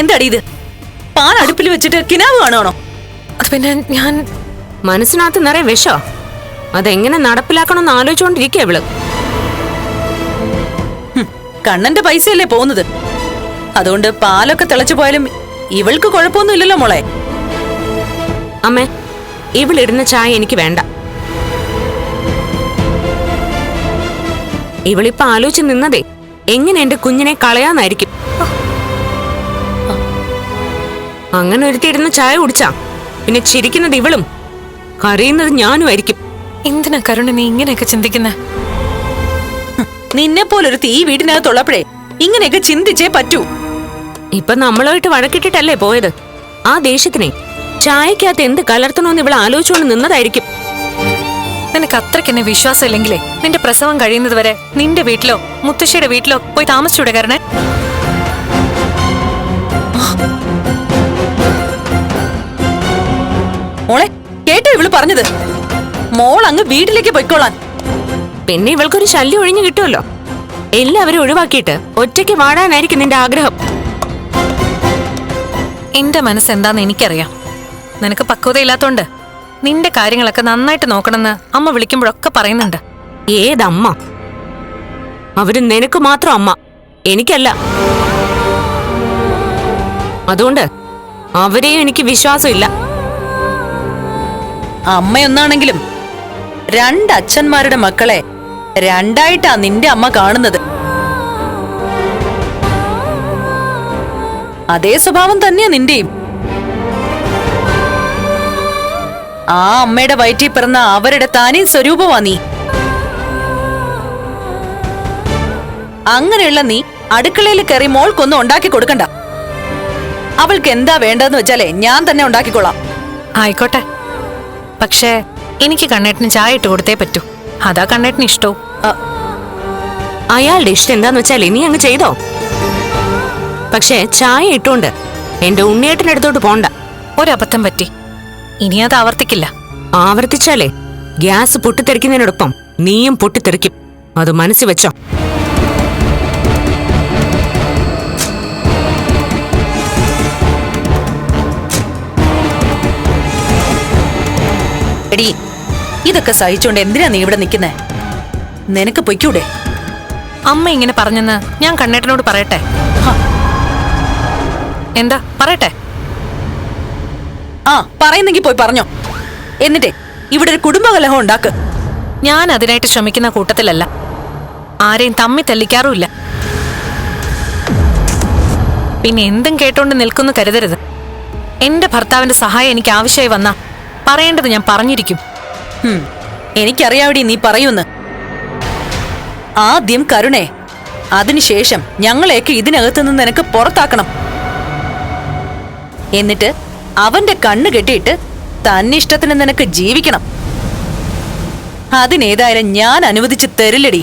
എന്താടി ഇത്? പാൽ അടുപ്പിൽ വെച്ചിട്ട് കിനാവ് കാണുവാണോ? അത് പിന്നെ ഞാൻ മനസ്സിനകത്ത് നിറയെ വിഷോ അതെങ്ങനെ നടപ്പിലാക്കണമെന്ന് ആലോചിച്ചുകൊണ്ടിരിക്കുക ഇവൾ. കണ്ണന്റെ പൈസയല്ലേ പോകുന്നത്? അതുകൊണ്ട് പാലൊക്കെ തിളച്ചു പോയാലും ഇവൾക്ക് കുഴപ്പമൊന്നുമില്ലല്ലോ മോളെ. അമ്മേ ഇവളിടുന്ന ചായ എനിക്ക് വേണ്ട. ഇവളിപ്പോ ആലോചിച്ച് നിന്നതേ എങ്ങനെ എന്റെ കുഞ്ഞിനെ കളയാന്നായിരിക്കും? അങ്ങനെ ഒരുത്തിരുന്ന് ചായ കുടിച്ചാ. പിന്നെ ചിരിക്കുന്നത് ഇവളും. കരയുന്നത് ഞാനും ആയിരിക്കും. എന്തിനാ കരുണ നീ ഇങ്ങനെയൊക്കെ ചിന്തിക്കുന്ന? നിന്നെ പോലൊരു തീ വീടിനകത്തുള്ളപ്പോഴേ ഇങ്ങനെയൊക്കെ ചിന്തിച്ചേ പറ്റൂ. ഇപ്പൊ നമ്മളായിട്ട് വഴക്കിട്ടിട്ടല്ലേ പോയത്? ആ ദേഷ്യത്തിനെ ചായക്കകത്ത് എന്ത് കലർത്തണോന്ന് ഇവൾ ആലോചിച്ചുകൊണ്ട് നിന്നതായിരിക്കും. നിനക്ക് അത്രയ്ക്ക് എന്നെ വിശ്വാസം ഇല്ലെങ്കിലേ നിന്റെ പ്രസവം കഴിയുന്നത് വരെ നിന്റെ വീട്ടിലോ മുത്തശ്ശിയുടെ വീട്ടിലോ പോയി താമസിച്ചൂടെ കരണേ? മോളെ കേട്ടോ ഇവൾ പറഞ്ഞത്? മോൾ അങ്ങ് വീട്ടിലേക്ക് പൊയ്ക്കോളാൻ. പിന്നെ ഇവൾക്കൊരു ശല്യം ഒഴിഞ്ഞു കിട്ടുമല്ലോ. എല്ലാവരും ഒഴിവാക്കിയിട്ട് ഒറ്റയ്ക്ക് വാടാനായിരിക്കും നിന്റെ ആഗ്രഹം. എന്റെ മനസ്സ് എന്താന്ന് എനിക്കറിയാം. നിനക്ക് പക്വതയില്ലാത്തോണ്ട് നിന്റെ കാര്യങ്ങളൊക്കെ നന്നായിട്ട് നോക്കണമെന്ന് അമ്മ വിളിക്കുമ്പോഴൊക്കെ പറയുന്നുണ്ട്. ഏതമ്മ? അവർ നിനക്ക് മാത്രം അമ്മ എനിക്കല്ല. അതുകൊണ്ട് അവരെയും എനിക്ക് വിശ്വാസമില്ല. അമ്മയൊന്നാണെങ്കിലും രണ്ടച്ഛന്മാരുടെ മക്കളെ രണ്ടായിട്ടാ നിന്റെ അമ്മ കാണുന്നത്. അതേ സ്വഭാവം തന്നെയാ നിന്റെയും. ആ അമ്മയുടെ വയറ്റിൽ പിറന്ന അവരുടെ താനേ സ്വരൂപമാ നീ. അങ്ങനെയുള്ള നീ അടുക്കളയിൽ കയറി മോൾക്കൊന്നും ഉണ്ടാക്കി കൊടുക്കണ്ട. അവൾക്ക് എന്താ വേണ്ടതെന്ന് വെച്ചാലേ ഞാൻ തന്നെ ഉണ്ടാക്കിക്കൊള്ളാം. ആയിക്കോട്ടെ. പക്ഷേ എനിക്ക് കണ്ണേട്ടിന് ചായ ഇട്ട് കൊടുത്തേ പറ്റൂ. അതാ കണ്ണേട്ടിന് ഇഷ്ടവും. അയാളുടെ ഇഷ്ടം എന്താന്ന് വെച്ചാൽ ഇനി അങ്ങ് ചെയ്തോ? പക്ഷേ ചായ ഇട്ടോണ്ട് എന്റെ ഉണ്ണിയേട്ടനടുത്തോട്ട് പോണ്ട. ഒരബദ്ധം പറ്റി. ഇനി അത് ആവർത്തിക്കില്ല. ആവർത്തിച്ചാലേ ഗ്യാസ് പൊട്ടിത്തെറിക്കുന്നതിനോടൊപ്പം നീയും പൊട്ടിത്തെറിക്കും. അത് മനസ്സിൽ വെച്ചോ. എടി ഇതൊക്കെ സഹിച്ചോണ്ട് എന്തിനാ നീ ഇവിടെ നിൽക്കുന്നേ? നിനക്ക് പൊയ്ക്കൂടെ? അമ്മ ഇങ്ങനെ പറഞ്ഞെന്ന് ഞാൻ കണ്ണേട്ടനോട് പറയട്ടെ? എന്താ പറയട്ടെ? ആ പറയുന്നെങ്കിൽ പോയി പറഞ്ഞോ. എന്നിട്ടേ ഇവിടെ ഒരു കുടുംബകലഹം ഉണ്ടാക്ക്. ഞാൻ അതിനായിട്ട് ശ്രമിക്കുന്ന കൂട്ടത്തിലല്ല. ആരെയും തമ്മി തല്ലിക്കാറുമില്ല. പിന്നെ എന്തും കേട്ടോണ്ട് നിൽക്കുന്നു കരുതരുത്. എന്റെ ഭർത്താവിന്റെ സഹായം എനിക്ക് ആവശ്യമായി വന്നാ പറയേണ്ടത് ഞാൻ പറഞ്ഞിരിക്കും. എനിക്കറിയാവിടെ നീ പറയൂന്ന്. ആദ്യം കരുണേ അതിനുശേഷം ഞങ്ങളെയൊക്കെ ഇതിനകത്ത് നിന്ന് നിനക്ക് പുറത്താക്കണം. എന്നിട്ട് അവന്റെ കണ്ണ് കെട്ടിയിട്ട് തന്നിഷ്ടത്തിന് നിനക്ക് ജീവിക്കണം. അതിനേതായാലും ഞാൻ അനുവദിച്ച് തരില്ലടി.